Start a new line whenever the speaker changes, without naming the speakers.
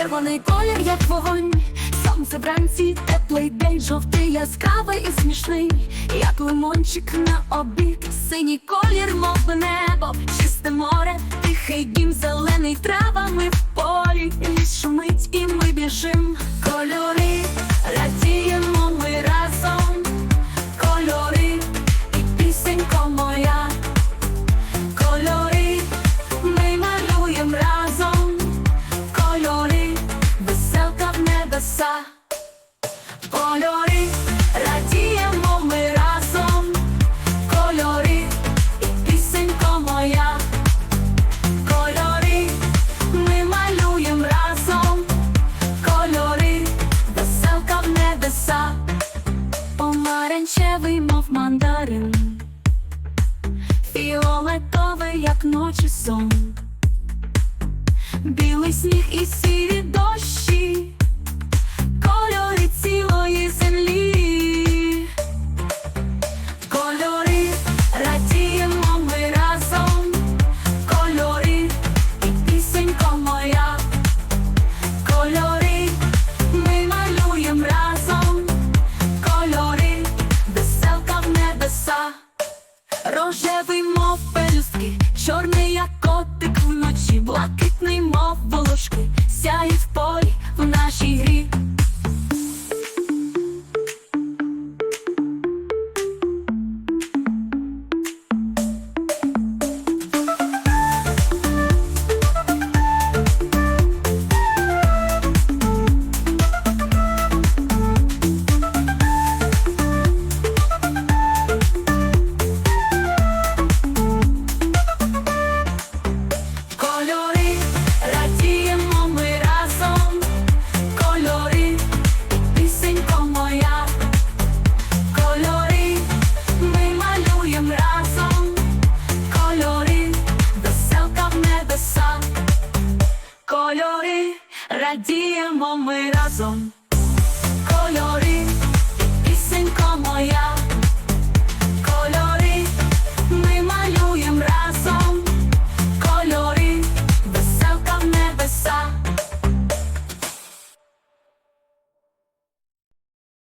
Червоний колір, як вогонь, сонце вранці, теплий день, жовтий, яскравий і смішний, як лимончик на обід, синій колір, мов небо, чисте море, тихий дім, зелений травами в полі, І шумить, і ми біжим. Кольори, кольори, радіємо ми разом, кольори, і пісенько моя, кольори, ми малюєм разом, кольори, веселка в небеса, помаранчевий, мов мандарин. Фіолетовий, як ночі сон, білий сніг і сірі дощі, Рожевий, мов пелюстки, чорний, як котик вночі, блакитний, мов волошки, сяє в полі в нашій грі. Кольори, радіємо ми разом, кольори.